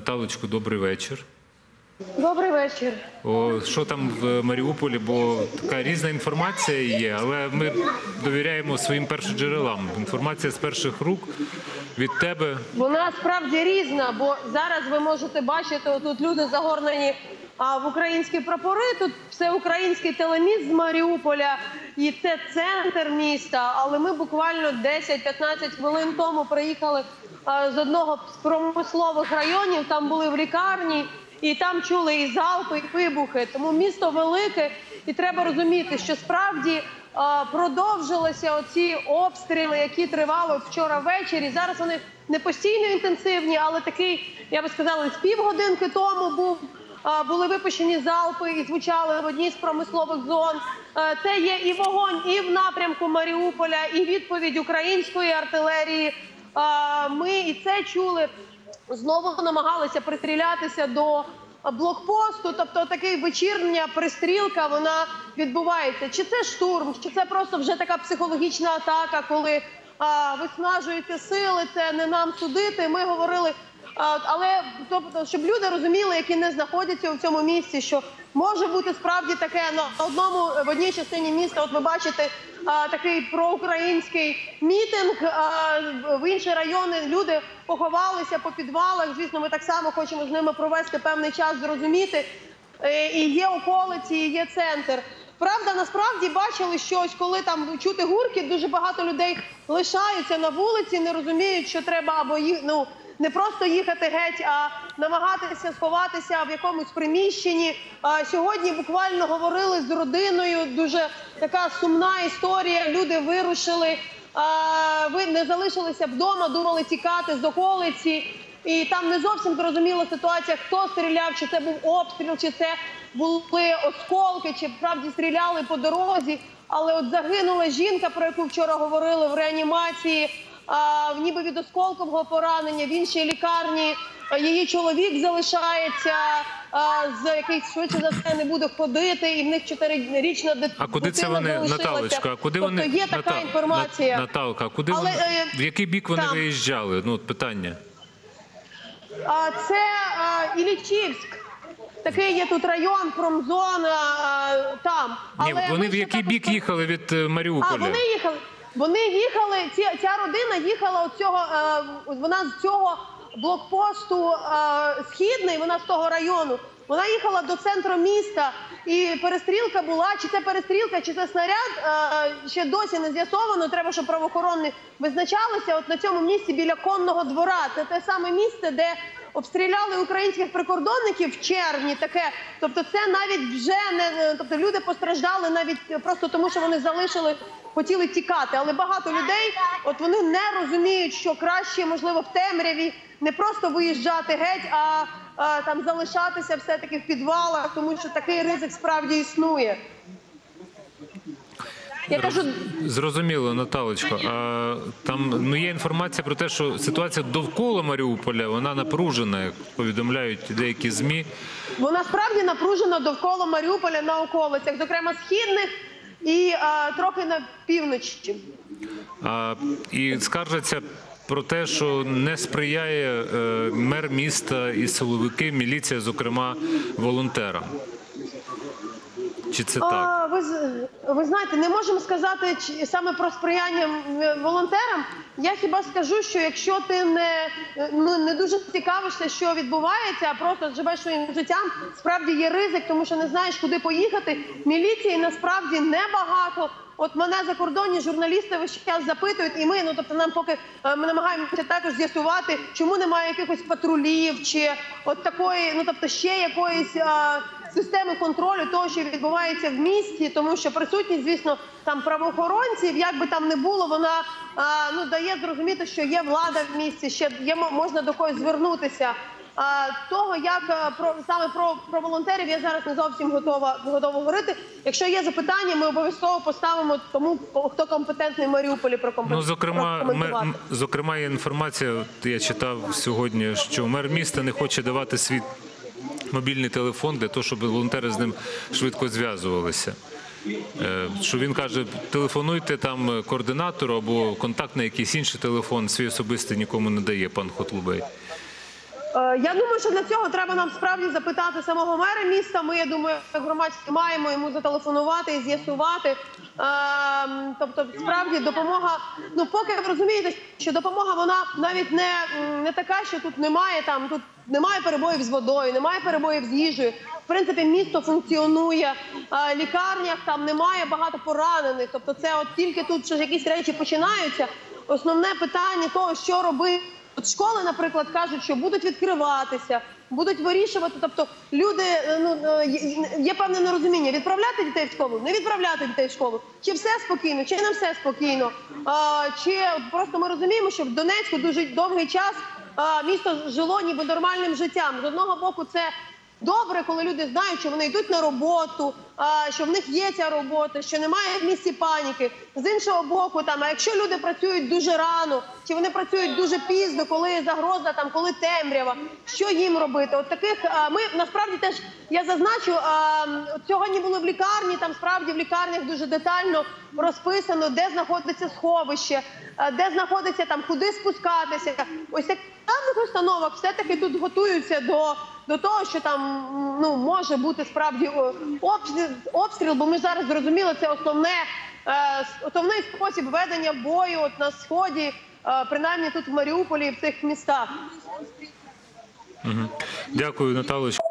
Наталочку, добрий вечір. Добрий вечір. О, що там в Маріуполі? Бо така різна інформація є, але ми довіряємо своїм першоджерелам. Інформація з перших рук від тебе. Вона справді різна, бо зараз ви можете бачити, тут люди загорнені а, в українські прапори. Тут все український телеміст з Маріуполя, і це центр міста. Але ми буквально 10-15 хвилин тому приїхали з одного з промислових районів. Там були в лікарні, і там чули і залпи, і вибухи. Тому місто велике, і треба розуміти, що справді. Продовжилися оці обстріли, які тривали вчора ввечері. Зараз вони не постійно інтенсивні, але такий, я би сказала, з півгодинки тому був. Були випущені залпи і звучали в одній з промислових зон. Е, Це є і вогонь, і в напрямку Маріуполя, і відповідь української артилерії. Ми і це чули. Знову намагалися пристрілятися до блокпосту. Тобто такий вечірня пристрілка вона відбувається. Чи це штурм, чи це просто вже така психологічна атака, коли виснажуються сили, це не нам судити. Ми говорили. Але тобто, щоб люди розуміли, які не знаходяться у цьому місці, що може бути справді таке на одному в одній частині міста. От ви бачите а, такий проукраїнський мітинг. А, в інші райони люди поховалися по підвалах. Звісно, ми так само хочемо з ними провести певний час, зрозуміти. Е, І є околиці, і є центр. Правда, насправді бачили, що ось коли там чути гуркіт, дуже багато людей лишаються на вулиці, не розуміють, що треба або ї- ну, не просто їхати геть, а намагатися сховатися в якомусь приміщенні. А сьогодні буквально говорили з родиною. Дуже така сумна історія. Люди вирушили, ви не залишилися вдома, думали тікати з околиці. І там не зовсім зрозуміла ситуація, хто стріляв, чи це був обстріл, чи це були осколки, чи справді стріляли по дорозі. Але от загинула жінка, про яку вчора говорили в реанімації, ніби від осколкового поранення в іншій лікарні. Її чоловік залишається, з який швидше за все не буде ходити, і в них чотирирічна дитина. А куди це вони. Наталочка? А куди тобто вони є така Ната- інформація. Наталка, куди Але, вони е, в який бік вони там. виїжджали? Ну, от питання. А, Це а, Іллічівськ. Такий є тут район, промзона а, там. Ні, Але вони в який бік їхали від е, А вони їхали. Вони їхали. Ці, ця родина їхала от цього. Е, вона з цього блокпосту е, східний. Вона з того району. Вона їхала до центру міста, і перестрілка була. Чи це перестрілка, чи це снаряд? Е, ще досі не з'ясовано. Треба, щоб правоохоронні визначалися. От на цьому місці біля конного двора. Це те саме місце, де обстріляли українських прикордонників в червні. Таке, тобто, це навіть вже не тобто люди постраждали навіть просто тому, що вони залишили, хотіли тікати. Але багато людей, от вони не розуміють, що краще, можливо, в темряві не просто виїжджати геть, а, а там залишатися все таки в підвалах, тому що такий ризик справді існує. Я кажу, Зрозуміло, Наталочко. А там ну є інформація про те, що ситуація довкола Маріуполя вона напружена, як повідомляють деякі змі. Вона справді напружена довкола Маріуполя на околицях, зокрема східних і а, трохи на півночі. А, і скаржаться про те, що не сприяє е, мер міста і силовики, міліція, зокрема, волонтерам. Чи це так? А, ви, знаєте, не можемо сказати саме про сприяння волонтерам. Я хіба скажу, що якщо ти не, ну, не дуже цікавишся, що відбувається, а просто живеш своїм життям, справді є ризик, тому що не знаєш, куди поїхати. Міліції насправді небагато. От мене закордонні журналісти весь час запитують, і ми, ну тобто, нам поки е, ми намагаємося також з'ясувати, чому немає якихось патрулів чи от такої, ну тобто ще якоїсь. е, системи контролю того, що відбувається в місті, тому що присутність, звісно, там правоохоронців, як би там не було, вона а, ну дає зрозуміти, що є влада в місті, ще є можна до когось звернутися. А, того, як е, про саме про, про волонтерів, я зараз не зовсім готова готова говорити. Якщо є запитання, ми обов'язково поставимо тому, хто компетентний в Маріуполі про компетентність. Ну, зокрема, мер, зокрема, є інформація. Я читав сьогодні, що мер міста не хоче давати свій мобільний телефон для того, щоб волонтери з ним швидко зв'язувалися. Е, Що він каже, телефонуйте там координатору або контакт на якийсь інший телефон, свій особистий нікому не дає пан Хотлубей. Е, Я думаю, що для цього треба нам справді запитати самого мера міста. Ми, я думаю, громадські маємо йому зателефонувати і з'ясувати. Ем, Тобто, справді допомога. Ну, поки ви розумієте, що допомога вона навіть не, не така, що тут немає там, тут немає перебоїв з водою, немає перебоїв з їжею. В принципі, місто функціонує. Е, Лікарнях там немає багато поранених. Тобто, це от тільки тут що якісь речі починаються. Основне питання того, що робити. От школи, наприклад, кажуть, що будуть відкриватися, будуть вирішувати. Тобто люди е, ну е, є- певне нерозуміння: відправляти дітей в школу, не відправляти дітей в школу. Чи все спокійно, чи не все спокійно. А, чи просто ми розуміємо, що в Донецьку дуже довгий час а, місто жило ніби нормальним життям. З одного боку, це Добре, коли люди знають, що вони йдуть на роботу, що в них є ця робота, що немає в місті паніки. З іншого боку, там, а якщо люди працюють дуже рано, чи вони працюють дуже пізно, коли загроза, там, коли темрява, що їм робити? От таких ми насправді теж я зазначу, сьогодні були в лікарні. Там справді в лікарнях дуже детально розписано, де знаходиться сховище, де знаходиться там, куди спускатися. Ось так певних установах все-таки тут готуються до до того, що там ну може бути справді обстріл, обстріл, бо ми зараз зрозуміли, це основне е, основний спосіб ведення бою от на сході, е, принаймні тут в Маріуполі і в цих містах. Дякую, Наталочко.